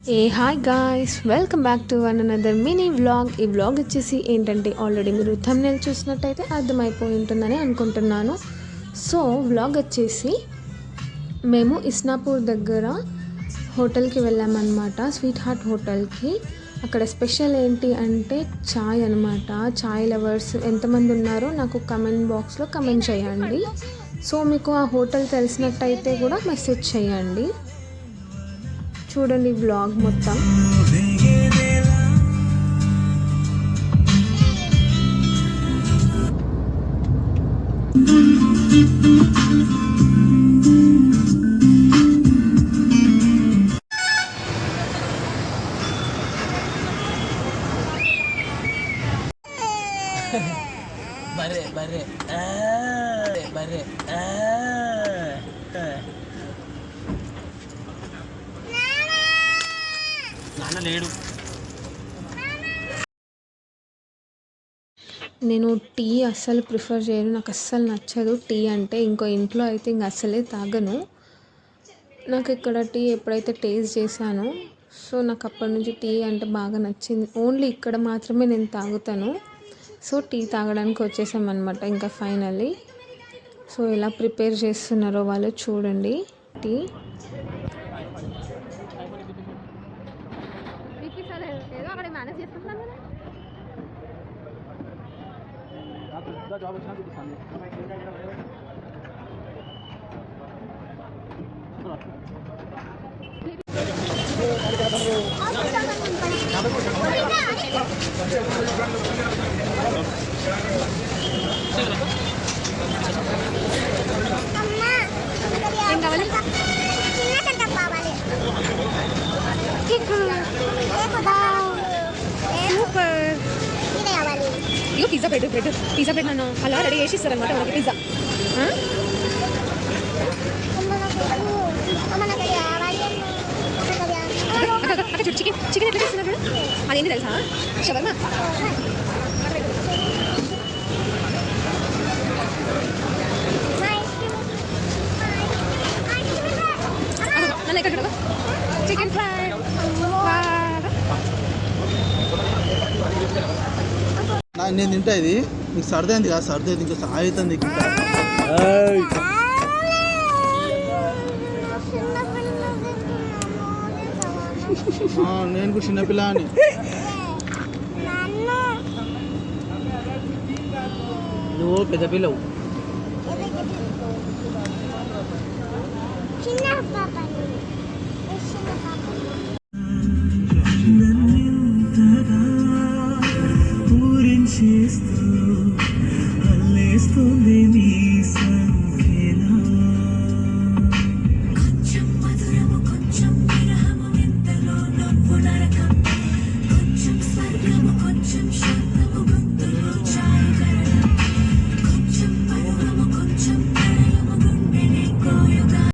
A hi guys welcome back to one another mini vlog ఈ vlog వచ్చేసి ఏంటంటే already మీరు థంబ్నెల్ చూసినట్టయితే అర్థమైపోయి ఉంటుందని అనుకుంటున్నాను. సో వ్లాగ్ వచ్చేసి మేము ఇస్నాపూర్ దగ్గర హోటల్కి వెళ్ళామన్నమాట స్వీట్ హార్ట్ హోటల్కి. అక్కడ స్పెషల్ ఏంటి అంటే చాయ్ అనమాట చాయ్ లవర్స్ ఎంతమంది ఉన్నారో నాకు కమెంట్ బాక్స్లో కమెంట్ చేయండి. సో మీకు ఆ హోటల్ తెలిసినట్టయితే కూడా మెసేజ్ చేయండి. చూడండి బ్లాగ్ మొత్తం బర్రె బర్రె ఆ, బర్రె లేడు నేను టీ అస్సలు ప్రిఫర్ చేయను. నాకు అస్సలు నచ్చదు టీ అంటే. ఇంకో ఇంట్లో అయితే ఇంక అస్సలే తాగను. నాకు ఇక్కడ టీ ఎప్పుడైతే టేస్ట్ చేశానో సో నాకు అప్పటి నుంచి టీ అంటే బాగా నచ్చింది. ఓన్లీ ఇక్కడ మాత్రమే నేను తాగుతాను. సో టీ తాగడానికి వచ్చేసామన్నమాట ఇంకా ఫైనల్లీ. సో ఎలా ప్రిపేర్ చేస్తున్నారో వాళ్ళు చూడండి. టీ ఏం కావాలి చిన్న కంటం కావాలి ఇగో pizza bread bread pizza bread నన్ను. అలా రెడీ చేసి ఇస్తారు అనమాట మనకి పిజ్జా అక్కడ చూడు చికెన్ చికెన్ ఎట్లా చేస్తున్నారు చూడు? అదేంటి తెలుసా? షవర్మా? నన్ను ఎక్కడ చికెన్ ఫ్రై. నేను తింటా ఇది. నీకు సర్ది అయింది కదా సర్ది అయింది ఇంకా అవుతుంది ఇంకా. ఆ, నేను కూడా చిన్నపిల్ల అని నువ్వు పెద్ద పిల్లవు. చిన్న పాప.